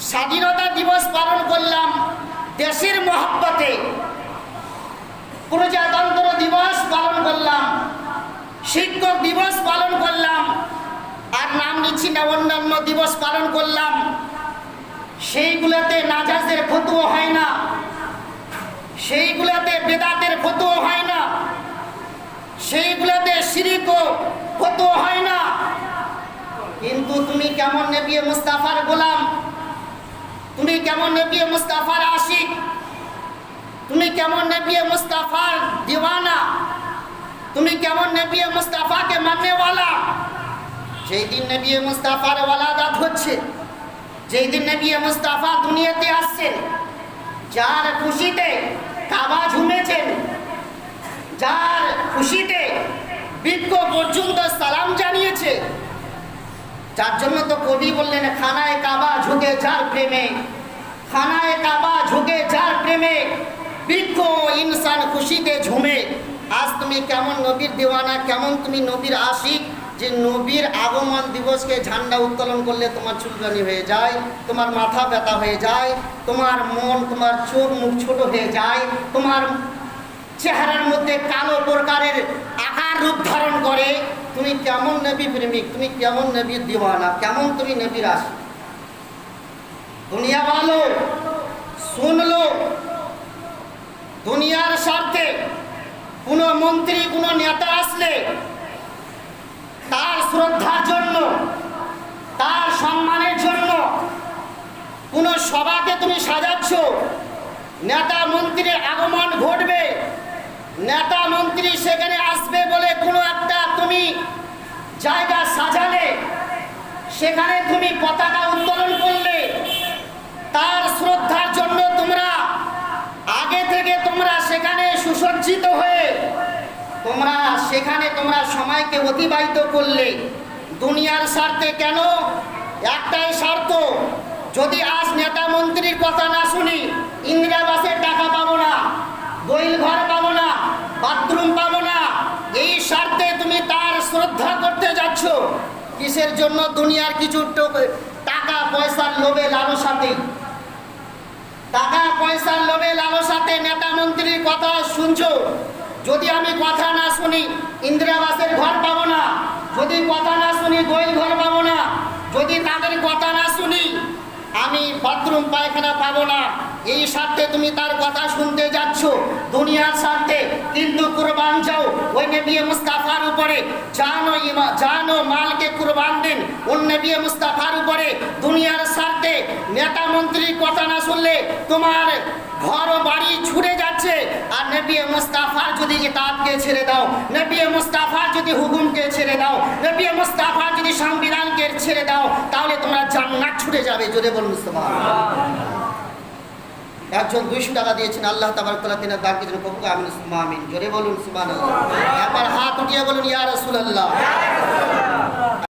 স্বাধীনতা দিবস পালন করলাম দেশের মহব্বতে। প্রজাতন্ত্র দিবস পালন করলাম, শিক্ষক দিবস পালন করলাম, আর নাম নিচ্ছি না, অন্যান্য দিবস পালন করলাম। সেইগুলোতে নাজাজের ফতুয়া হয় না। সেইগুলোতে বেদাতের ফতুয়া হয় না। সেইগুলোতে সিরিক ফতুয়া হয় না। কিন্তু তুমি কেমন নেবিয়ে মুস্তাফার গোলাম? তুমি কেমন নবী মুস্তাফার আশিক তুমি কেমন নবী মুস্তাফার দিওয়ানা? তুমি কেমন নবী মুস্তাফাকে মাননেওয়ালা? যেই দিন নবী মুস্তাফার ওয়ালাদাত হচ্ছে যেই দিন নবী মুস্তাফা দুনিয়াতে আসছেন, যার খুশিতে কাবা ঝুমেছেন, যার খুশিতে বৃক্ষ পর্যন্ত সালাম জানিয়েছে যার জন্য তো কবি বললেন, খানায় কাবা ঝুঁকে যার প্রেমে, খানায় কাবা ঝুঁকে যার প্রেমে, বৃক্ষ ইনসান খুশিতে ঝুমে। আজ তুমি কেমন নবীর দেওয়ানা, কেমন তুমি নবীর আশিক, যে নবীর আগমন দিবসকে ঝান্ডা উত্তোলন করলে তোমার চুলকানি হয়ে যায়, তোমার মাথা ব্যথা হয়ে যায়, তোমার মন, তোমার চোখ মুখ ছোট হয়ে যায়, তোমার চেহারার মধ্যে কালো প্রকারের আকার রূপ ধারণ করে তুমি কেমন নবী প্রেমিক? তুমি কেমন নবীর দিওয়ানা? কেমন তুমি নবীর আশিক দুনিয়া ভালো, শুনলো, দুনিয়ার স্বার্থে কোনো মন্ত্রী, কোনো নেতা আসলে তার শ্রদ্ধার জন্য, তার সম্মানের জন্য কোনো সভাকে তুমি সাজাচ্ছ? নেতা মন্ত্রীর আগমন ঘটবে, নেতা মন্ত্রী সেখানে আসবে বলে কোনো একটা তুমি জায়গা সাজালে, সেখানে তুমি পতাকা উত্তোলন করলে, তার শ্রদ্ধার জন্য তোমরা আগে থেকে তোমরা সেখানে সুসজ্জিত হয়ে, তোমরা সেখানে তোমরা সময়কে অতিবাহিত করলে, দুনিয়ার স্বার্থে কেন? একটাই স্বার্থ, যদি আজ নেতা মন্ত্রীর কথা না শুনি ইন্দিরাবাসের টাকা পাবো না গোইল ঘর পাবো না বাথরুম পাবো না এই স্বার্থে তুমি তার শ্রদ্ধা যাচ্ছ কিসের জন্য দুনিয়ার কিছু টাকা পয়সার লোভে লালসাতে? টাকা পয়সার লোভে লালসাতে নেতা মন্ত্রীর কথা শুনছো? যদি আমি কথা না শুনি ইন্দিরাবাসের ঘর পাবো না। যদি কথা না শুনি, গোয়েল ঘর পাবো না। যদি তাদের কথা না শুনি, আমি বাথরুম, পায়খানা পাবো না। এই স্বার্থে তুমি তার কথা শুনতে যাচ্ছ। দুনিয়ার স্বার্থে কিন্তু কুরবান যাও ওই নবী মুস্তাফার উপরে জানো জানো মালকে কুরবান দিন। ওই নবী মুস্তাফার উপরে দুনিয়ার স্বার্থে নেতা মন্ত্রীর কথা না শুনলে তোমার ঘর বাড়ি ছুটে যাচ্ছে। আর নবী মুস্তাফার যদি ইতাতকে ছেড়ে দাও, নবী মুস্তাফার যদি হুকুমকে ছেড়ে দাও, নবী মুস্তাফার যদি সংবিধানকে ছেড়ে দাও, তাহলে তোমরা জান্নাত ছুটে যাবে। জোরে বলুন, সুবহানাল্লাহ। একজন দুইশো টাকা দিয়েছেন, আল্লাহ তাবার তিনার দাগকে যেন কবুক আমিন সুমা আমিন। জোরে বলুন সুমান একবার হাত উঠিয়ে বলুন, ইয়া রাসূলুল্লাহ।